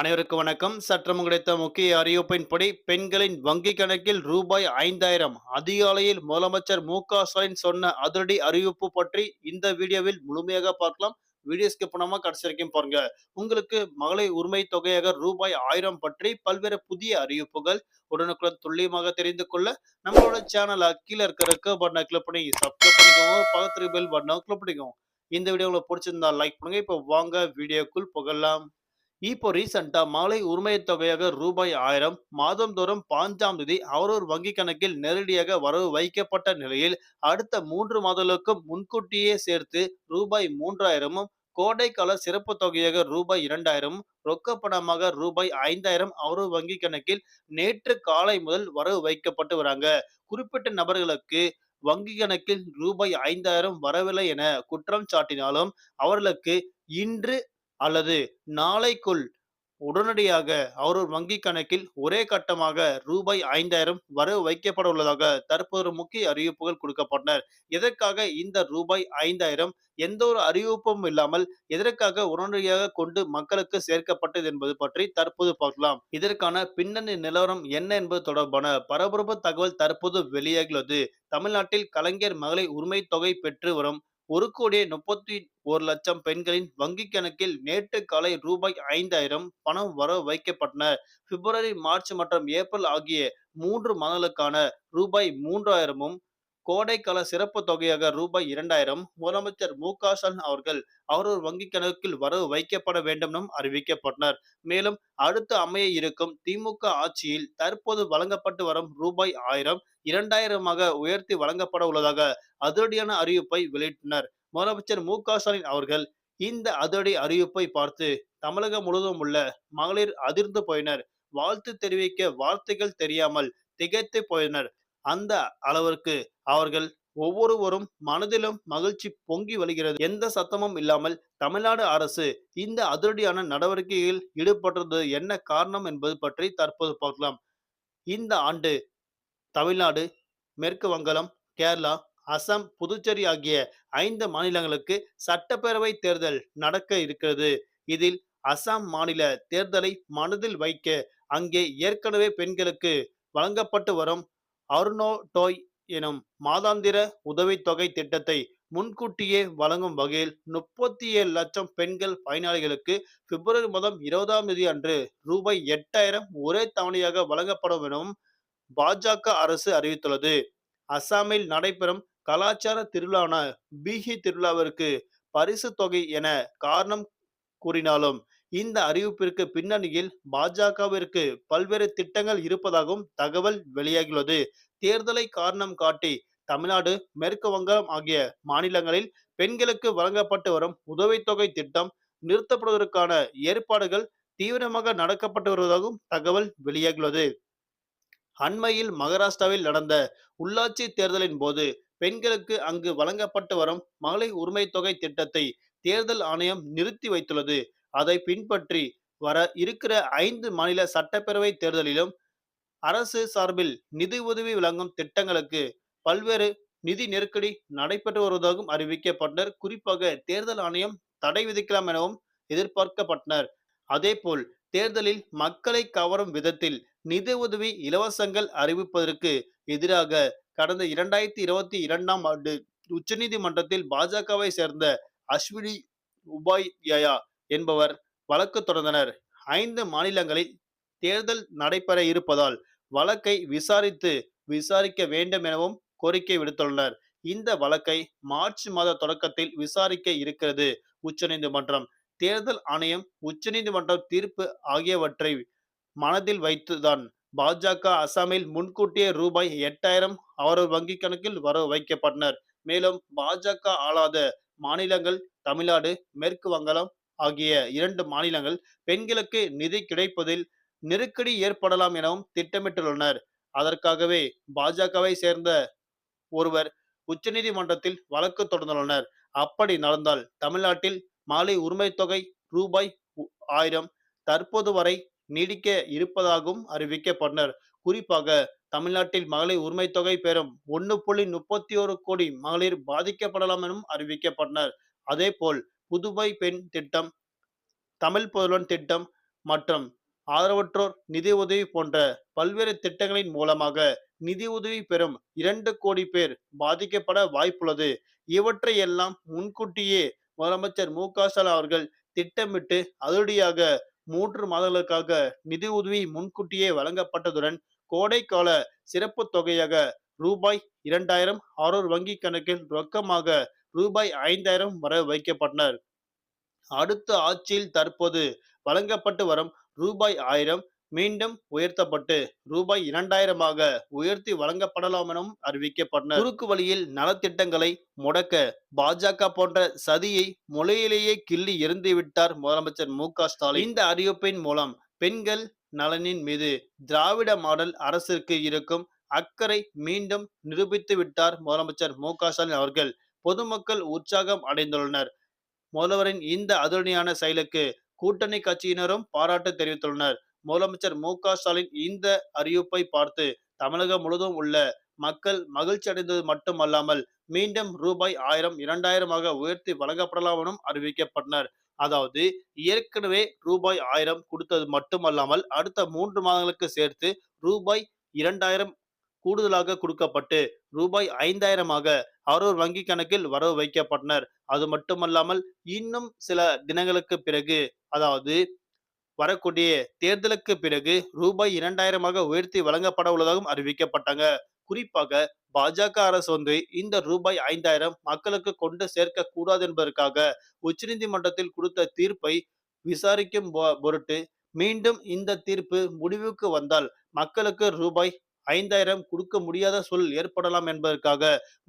அனைவருக்கும் வணக்கம். சற்றம் கிடைத்த முக்கிய அறிவிப்பின்படி பெண்களின் வங்கி கணக்கில் ரூபாய் ஐந்தாயிரம். அதிகாலையில் முதலமைச்சர் மு க ஸ்டாலின் சொன்ன அதிரடி அறிவிப்பு பற்றி இந்த வீடியோவில் முழுமையாக பார்க்கலாம். வீடியோ ஸ்கிப் பண்ணாம கடைசி வரைக்கும் பாருங்க. உங்களுக்கு மகளிர் உரிமை தொகையாக ரூபாய் ஆயிரம் பற்றி பல்வேறு புதிய அறிவிப்புகள் உடனுக்குடன் துல்லியமாக தெரிந்து கொள்ள நம்மளோட சேனல் கீழே இருக்கிற ரெக்க பட்டனை கிளிக் பண்ணி சப்ஸ்கிரைப் பண்ணிக்கோங்க. பக்கத்துல பெல் பட்டனை கிளிக் பண்ணிக்கோங்க. இந்த வீடியோ உங்களுக்கு பிடிச்சிருந்தா லைக் பண்ணுங்க. இப்போ வாங்க வீடியோக்குள் புகழலாம் இப்போ ரீசெண்டா மாலை உரிமை தொகையாக ரூபாய் ஆயிரம் மாதந்தோறும் பாஞ்சாம் தேதி அவரவர் வங்கி கணக்கில் நேரடியாக வரவு வைக்கப்பட்ட நிலையில் அடுத்த மூன்று மாதங்களுக்கும் முன்கூட்டியே சேர்த்து ரூபாய் மூன்றாயிரமும் கோடைக்கால சிறப்பு தொகையாக ரூபாய் இரண்டாயிரம் ரொக்க பணமாக ரூபாய் ஐந்தாயிரம் அவரவர் வங்கி கணக்கில் நேற்று காலை முதல் வரவு வைக்கப்பட்டு வராங்க. குறிப்பிட்ட நபர்களுக்கு வங்கி கணக்கில் ரூபாய் ஐந்தாயிரம் வரவில்லை என குற்றம் சாட்டினாலும் அவர்களுக்கு இன்று அல்லது நாளைக்குள் உடனடியாக அவரவர் வங்கி கணக்கில் ஒரே கட்டமாக ரூபாய் ஐந்தாயிரம் வரவு வைக்கப்பட உள்ளதாக தற்போது முக்கிய அறிவிப்புகள் கொடுக்கப்பட்டனர் எதற்காக இந்த ரூபாய் ஐந்தாயிரம் எந்த ஒரு அறிவிப்பும் இல்லாமல் எதற்காக உடனடியாக கொண்டு மக்களுக்கு சேர்க்கப்பட்டது என்பது பற்றி தற்போது பார்க்கலாம். இதற்கான பின்னணி நிலவரம் என்ன என்பது தொடர்பான பரபரப்பு தகவல் தற்போது வெளியாகியுள்ளது. தமிழ்நாட்டில் கலைஞர் மகளிர் உரிமை தொகை பெற்று வரும் ஒரு கோடியே முப்பத்தி ஒரு லட்சம் பெண்களின் வங்கி கணக்கில் நேற்று காலை ரூபாய் ஐந்தாயிரம் பணம் வர வைக்கப்பட்டன பிப்ரவரி மார்ச் மற்றும் ஏப்ரல் ஆகிய மூன்று மாதங்களுக்கான ரூபாய் மூன்றாயிரமும் கோடைக்கால சிறப்பு தொகையாக ரூபாய் இரண்டாயிரம் முதலமைச்சர் மு க ஸ்டாலின் அவர்கள் அவரவர் வங்கி கணக்கில் வரவு வைக்கப்பட வேண்டும் என்றும் அறிவிக்கப்பட்டனர். மேலும் அடுத்து அமைய இருக்கும் திமுக ஆட்சியில் தற்போது வழங்கப்பட்டு வரும் ரூபாய் ஆயிரம் இரண்டாயிரமாக உயர்த்தி வழங்கப்பட உள்ளதாக அதிரடியான அறிவிப்பை வெளியிட்டனர். முதலமைச்சர் மு க ஸ்டாலின் அவர்கள் இந்த அதிரடி அறிவிப்பை பார்த்து தமிழகம் முழுவதும் உள்ள மகளிர் அதிர்ந்து போயினர். வாழ்த்து தெரிவிக்க வார்த்தைகள் தெரியாமல் திகைத்து போயினர். அந்த அளவிற்கு அவர்கள் ஒவ்வொருவரும் மனதிலும் மகிழ்ச்சி பொங்கி வருகிறது எந்த சத்தமும் இல்லாமல் தமிழ்நாடு அரசு இந்த அதிரடியான நடவடிக்கையில் ஈடுபட்டது என்ன காரணம் என்பது பற்றி தற்போது பார்க்கலாம். இந்த ஆண்டு தமிழ்நாடு மேற்கு வங்காளம் கேரளா அசாம் புதுச்சேரி ஆகிய ஐந்து மாநிலங்களுக்கு சட்டப்பேரவை தேர்தல் நடக்க இருக்கிறது. இதில் அசாம் மாநில தேர்தலை மனதில் வைக்க அங்கே ஏற்கனவே பெண்களுக்கு வழங்கப்பட்டு வரும் அருணோடோய் எனும் மாதாந்திர உதவித்தொகை திட்டத்தை முன்கூட்டியே வழங்கும் வகையில் முப்பத்தி ஏழு லட்சம் பெண்கள் பயனாளிகளுக்கு பிப்ரவரி மாதம் இருபதாம் தேதி அன்று ரூபாய் எட்டாயிரம் ஒரே தவணையாக வழங்கப்படும் எனவும் பாஜக அரசு அறிவித்துள்ளது. அசாமில் நடைபெறும் கலாச்சார திருவிழான பீஹி திருவிழாவிற்கு பரிசு தொகை என காரணம் கூறினாலும் இந்த அறிவிப்பிற்கு பின்னணியில் பாஜகவிற்கு பல்வேறு திட்டங்கள் இருப்பதாகவும் தகவல் வெளியாகியுள்ளது. தேர்தலை காரணம் காட்டி தமிழ்நாடு மேற்கு வங்கம் ஆகிய மாநிலங்களில் பெண்களுக்கு வழங்கப்பட்டு வரும் உதவித்தொகை திட்டம் நிறுத்தப்படுவதற்கான ஏற்பாடுகள் தீவிரமாக நடக்கப்பட்டு வருவதாகவும் தகவல் வெளியாகியுள்ளது. அண்மையில் மகாராஷ்டிராவில் நடந்த உள்ளாட்சி தேர்தலின் போது பெண்களுக்கு அங்கு வழங்கப்பட்டு வரும் மகளிர் உரிமை தொகை திட்டத்தை தேர்தல் ஆணையம் நிறுத்தி வைத்துள்ளது. அதை பின்பற்றி வர இருக்கிற ஐந்து மாநில சட்டப்பேரவை தேர்தலிலும் அரசு சார்பில் நிதி உதவி வழங்கும் திட்டங்களுக்கு பல்வேறு நிதி நெருக்கடி நடைபெற்று வருவதாகவும் அறிவிக்கப்பட்டனர். குறிப்பாக தேர்தல் ஆணையம் தடை விதிக்கலாம் எனவும் எதிர்பார்க்கப்பட்டனர். அதேபோல் தேர்தலில் மக்களை கவரும் விதத்தில் நிதி உதவி இலவசங்கள் அறிவிப்பதற்கு எதிராக கடந்த இரண்டாயிரத்தி இருபத்தி இரண்டாம் ஆண்டு உச்சநீதிமன்றத்தில் பாஜகவை சேர்ந்த அஸ்வினி உபாத்யாயா என்பவர் வழக்கு தொடர்ந்தனர். ஐந்து மாநிலங்களில் தேர்தல் நடைபெற இருப்பதால் வழக்கை விசாரித்து விசாரிக்க வேண்டும் எனவும் கோரிக்கை விடுத்துள்ளனர். இந்த வழக்கை மார்ச் மாத தொடக்கத்தில் விசாரிக்க இருக்கிறது உச்சநீதிமன்றம். தேர்தல் ஆணையம் உச்சநீதிமன்றம் தீர்ப்பு ஆகியவற்றை மனதில் வைத்துதான் பாஜக அசாமில் முன்கூட்டியே ரூபாய் எட்டாயிரம் அவரது வங்கி கணக்கில் வர வைக்கப்பட்டனர். மேலும் பாஜக ஆளாத மாநிலங்கள் தமிழ்நாடு மேற்கு வங்காளம் ஆகிய இரண்டு மாநிலங்கள் பெண்களுக்கு நிதி கிடைப்பதில் நெருக்கடி ஏற்படலாம் எனவும் திட்டமிட்டுள்ளனர். அதற்காகவே பாஜகவை சேர்ந்த ஒருவர் உச்சநீதிமன்றத்தில் வழக்கு தொடர்ந்துள்ளனர் அப்படி நடந்தால் தமிழ்நாட்டில் மாலை உரிமை தொகை ரூபாய் ஆயிரம் தற்போது வரை நீடிக்க இருப்பதாகவும் அறிவிக்கப்பட்டனர். குறிப்பாக தமிழ்நாட்டில் மகளிர் உரிமை தொகை பெறும் ஒன்று புள்ளி முப்பத்தி ஒரு கோடி மகளிர் பாதிக்கப்படலாம் எனவும் அறிவிக்கப்பட்டனர். அதேபோல் புதுவை பெண் திட்டம் தமிழ் புதல்வன் திட்டம் மற்றும் ஆதரவற்றோர் நிதி உதவி போன்ற பல்வேறு திட்டங்களின் மூலமாக நிதி உதவி பெறும் இரண்டு கோடி பேர் பாதிக்கப்பட வாய்ப்புள்ளது. இவற்றை எல்லாம் முன்கூட்டியே முதலமைச்சர் மு. க. ஸ்டாலின் அவர்கள் திட்டமிட்டு அதிரடியாக மூன்று மாதங்களுக்காக நிதி உதவி முன்கூட்டியே வழங்கப்பட்டதுடன் கோடைக்கால சிறப்பு தொகையாக ரூபாய் இரண்டாயிரம் ஆரோர் வங்கி கணக்கில் ரொக்கமாக ரூபாய் ஐந்தாயிரம் வர வைக்கப்பட்டனர். அடுத்த ஆட்சியில் தற்போது வழங்கப்பட்டு வரும் ரூபாய் ஆயிரம் மீண்டும் உயர்த்தப்பட்டு ரூபாய் இரண்டாயிரமாக உயர்த்தி வழங்கப்படலாம் எனவும் அறிவிக்கப்பட்டனர். குறுக்கு வழியில் நலத்திட்டங்களை முடக்க பாஜக போன்ற சதியை மொழியிலேயே கிள்ளி எறிந்து விட்டார் முதலமைச்சர் மு ஸ்டாலின். இந்த அறிவிப்பின் மூலம் பெண்கள் நலனின் மீது திராவிட மாடல் அரசிற்கு இருக்கும் அக்கறை மீண்டும் நிரூபித்து விட்டார் முதலமைச்சர் மு க ஸ்டாலின் அவர்கள். பொதுமக்கள் உற்சாகம் அடைந்துள்ளனர். முதல்வரின் இந்த அதிரடியான செயலுக்கு கூட்டணி கட்சியினரும் பாராட்டு தெரிவித்துள்ளனர். முதலமைச்சர் மு க ஸ்டாலின் இந்த அறிவிப்பை பார்த்து தமிழகம் முழுவதும் உள்ள மக்கள் மகிழ்ச்சி அடைந்தது மட்டுமல்லாமல் மீண்டும் ரூபாய் ஆயிரம் இரண்டாயிரமாக உயர்த்தி வழங்கப்படலாம் எனவும் அறிவிக்கப்பட்டனர். அதாவது ஏற்கனவே ரூபாய் ஆயிரம் கொடுத்தது மட்டுமல்லாமல் அடுத்த மூன்று மாதங்களுக்கு சேர்த்து ரூபாய் இரண்டாயிரம் கூடுதலாக கொடுக்கப்பட்டு ரூபாய் ஐந்தாயிரமாக அரூர் வங்கி கணக்கில் வரவு வைக்கப்பட்டனர். அது மட்டுமல்லாமல் இன்னும் சில தினங்களுக்கு பிறகு அதாவது வரக்கூடிய தேர்தலுக்கு பிறகு ரூபாய் இரண்டாயிரமாக உயர்த்தி வழங்கப்பட உள்ளதாகவும் அறிவிக்கப்பட்டாங்க. குறிப்பாக பாஜக அரசு வந்து இந்த ரூபாய் ஐந்தாயிரம் மக்களுக்கு கொண்டு சேர்க்க கூடாது என்பதற்காக உச்சநீதிமன்றத்தில் கொடுத்த தீர்ப்பை விசாரிக்கும் பொருட்டு மீண்டும் இந்த தீர்ப்பு முடிவுக்கு வந்தால் மக்களுக்கு ரூபாய் ஐந்தாயிரம் கொடுக்க முடியாத சூழல் ஏற்படலாம் என்பதற்காக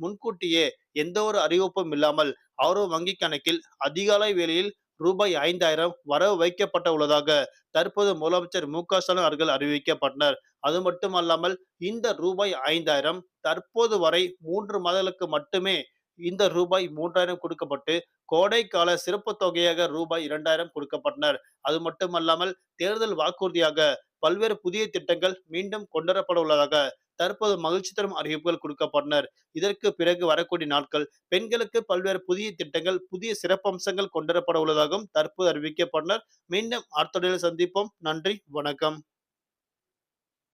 முன்கூட்டியே எந்த ஒரு அறிவிப்பும் இல்லாமல் அவரோ வங்கி கணக்கில் அதிகாலை வேளையில் ரூபாய் ஐந்தாயிரம் வரவு வைக்கப்பட்ட உள்ளதாக தற்போது முதலமைச்சர் மு க ஸ்டாலின் அவர்கள் அறிவிக்கப்பட்டனர். அது மட்டுமல்லாமல் இந்த ரூபாய் ஐந்தாயிரம் தற்போது வரை மூன்று மாதங்களுக்கு மட்டுமே இந்த ரூபாய் மூன்றாயிரம் கொடுக்கப்பட்டு கோடைக்கால சிறப்பு தொகையாக ரூபாய் இரண்டாயிரம் கொடுக்கப்பட்டனர். அது மட்டுமல்லாமல் தேர்தல் வாக்குறுதியாக பல்வேறு புதிய திட்டங்கள் மீண்டும் கொண்டுவரப்பட உள்ளதாக தற்போது மகிழ்ச்சி தரும் அறிவிப்புகள் கொடுக்கப்பட்டனர். இதற்கு பிறகு வரக்கூடிய நாட்கள் பெண்களுக்கு பல்வேறு புதிய திட்டங்கள் புதிய சிறப்பம்சங்கள் கொண்டுவரப்பட உள்ளதாகவும் தற்போது அறிவிக்கப்பட்டனர். மீண்டும் அடுத்த சந்திப்போம். நன்றி வணக்கம்.